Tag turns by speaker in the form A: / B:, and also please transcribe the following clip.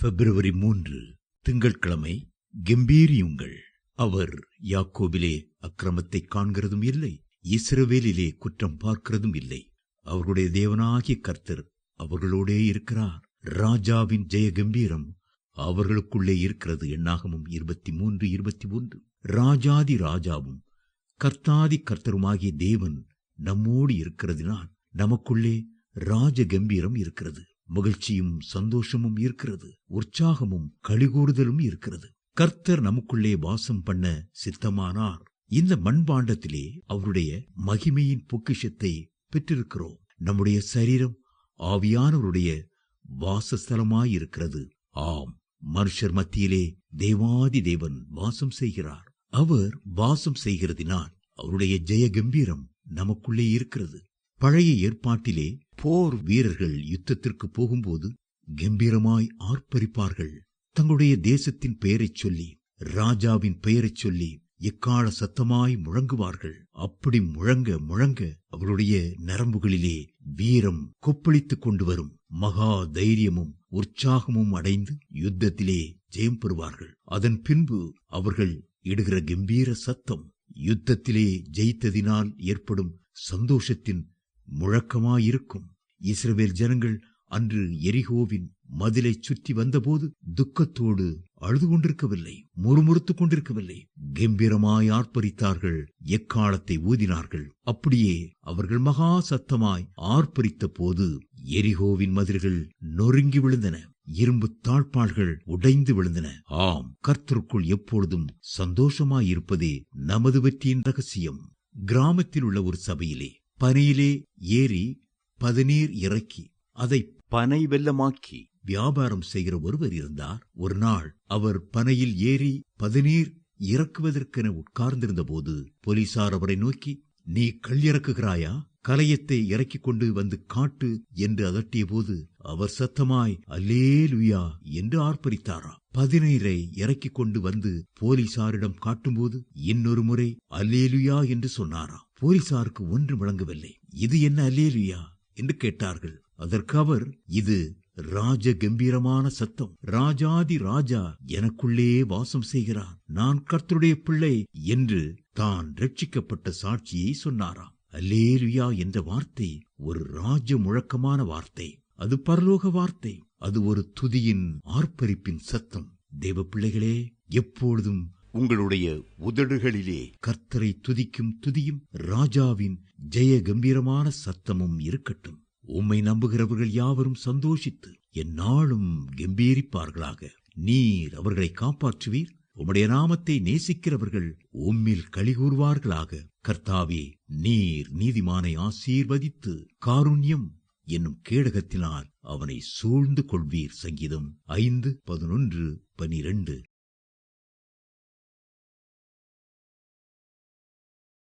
A: பிப்ரவரி மூன்று திங்கட்கிழமை கம்பீரியுங்கள். அவர் யாக்கோபிலே அக்கிரமத்தை காண்கிறதும் இல்லை இஸ்ரவேலிலே குற்றம் பார்க்கிறதும் இல்லை. அவர்களுடைய தேவனாகிய கர்த்தர் அவர்களோடே இருக்கிறார். ராஜாவின் ஜெய கம்பீரம் அவர்களுக்குள்ளே இருக்கிறது. எண்ணாகமும் இருபத்தி மூன்று இருபத்தி ஒன்று. ராஜாதி ராஜாவும் கர்த்தாதி கர்த்தருமாகிய தேவன் நம்மோடு இருக்கிறதுனால் நமக்குள்ளே ராஜ கம்பீரம் இருக்கிறது. மகிழ்ச்சியும் சந்தோஷமும் இருக்கிறது. உற்சாகமும் கழிகூறுதலும் இருக்கிறது. கர்த்தர் நமக்குள்ளே வாசம் பண்ண சித்தமானார். இந்த மண்பாண்டத்திலே அவருடைய மகிமையின் பொக்கிஷத்தை பெற்றிருக்கிறோம். நம்முடைய சரீரம் ஆவியானவருடைய வாசஸ்தலமாயிருக்கிறது. ஆம் மனுஷர் மத்தியிலே தேவாதி தேவன் வாசம் செய்கிறார். அவர் வாசம் செய்கிறதினால் அவருடைய ஜெய கம்பீரம் நமக்குள்ளே இருக்கிறது. பழைய ஏற்பாட்டிலே போர் வீரர்கள் யுத்தத்திற்கு போகும்போது கம்பீரமாய் ஆர்ப்பரிப்பார்கள். தங்களுடைய தேசத்தின் பெயரைச் சொல்லி ராஜாவின் பெயரைச் சொல்லி எக்கால சத்தமாய் முழங்குவார்கள். அப்படி முழங்க முழங்க அவருடைய நரம்புகளிலே வீரம் கொப்பளித்துக் கொண்டு வரும் மகா தைரியமும் உற்சாகமும் அடைந்து யுத்தத்திலே ஜெயம் பெறுவார்கள். அதன் பின்பு அவர்கள் இடுகிற கம்பீர சத்தம் யுத்தத்திலே ஜெயித்ததினால் ஏற்படும் சந்தோஷத்தின் முழக்கமாயிருக்கும். இஸ்ரவேல் ஜனங்கள் அன்று எரிகோவின் மதிலை சுற்றி வந்தபோது துக்கத்தோடு அழுது கொண்டிருக்கவில்லை முறுமுறுத்துக் கொண்டிருக்கவில்லை. கம்பீரமாய் ஆர்ப்பரித்தார்கள் எக்காலத்தை ஊதினார்கள். அப்படியே அவர்கள் மகா சத்தமாய் ஆர்ப்பரித்த போது எரிகோவின் மதில்கள் நொறுங்கி விழுந்தன. இரும்பு தாழ்பாள்கள் உடைந்து விழுந்தன. ஆம் கர்த்தருக்குள் எப்பொழுதும் சந்தோஷமாயிருப்பதே நமது வெற்றியின் ரகசியம். கிராமத்தில் உள்ள ஒரு சபையிலே பனையிலே ஏறி பதநீர் இறக்கி அதை பனை வெல்லமாக்கி வியாபாரம் செய்கிற ஒருவர் இருந்தார். ஒரு நாள் அவர் பனையில் ஏறி பதநீர் இறக்குவதற்கென உட்கார்ந்திருந்த போது போலீசார் அவரை நோக்கி நீ கள் இறக்குகிறாயா? கலையத்தை இறக்கிக் கொண்டு வந்து காட்டு என்று அதட்டிய போது அவர் சத்தமாய் அல்லேலுயா என்று ஆர்ப்பரித்தாரா? பதினேரை இறக்கிக் கொண்டு வந்து போலீசாரிடம் காட்டும்போது இன்னொரு முறை அல்லேலுயா என்று சொன்னாரா? போலீசாருக்கு ஒன்று விளங்கவில்லை. இது என்ன அல்லேலுயா? என்று கேட்டார்கள். அதற்கு அவர் இது ராஜ கம்பீரமான சத்தம். ராஜாதி ராஜா எனக்குள்ளே வாசம் செய்கிறார். நான் கர்த்தருடைய பிள்ளை என்று தான் ரட்சிக்கப்பட்ட சாட்சியை சொன்னாராம் அல்லேலுயா என்ற வார்த்தை ஒரு ராஜ முழக்கமான வார்த்தை. அது பரலோக வார்த்தை. அது ஒரு துதியின் ஆர்ப்பரிப்பின் சத்தம். தேவ பிள்ளைகளே எப்பொழுதும் உங்களுடைய உதடுகளிலே கர்த்தரை துதிக்கும் துதியும் ராஜாவின் ஜெய கம்பீரமான சத்தமும் இருக்கட்டும். உம்மை நம்புகிறவர்கள் யாவரும் சந்தோஷித்து எந்நாளும் கம்பீரிப்பார்களாக. நீர் அவர்களை காப்பாற்றுவீர். உம்முடைய நாமத்தை நேசிக்கிறவர்கள் உம்மில் கலிகூறுவார்களாக கர்த்தாவே நீர் நீதிமானை ஆசீர்வதித்து காருண்யம் என்னும் கேடகத்தினால் அவனை சூழ்ந்து கொள்வீர் சங்கீதம் ஐந்து பதினொன்று பனிரெண்டு.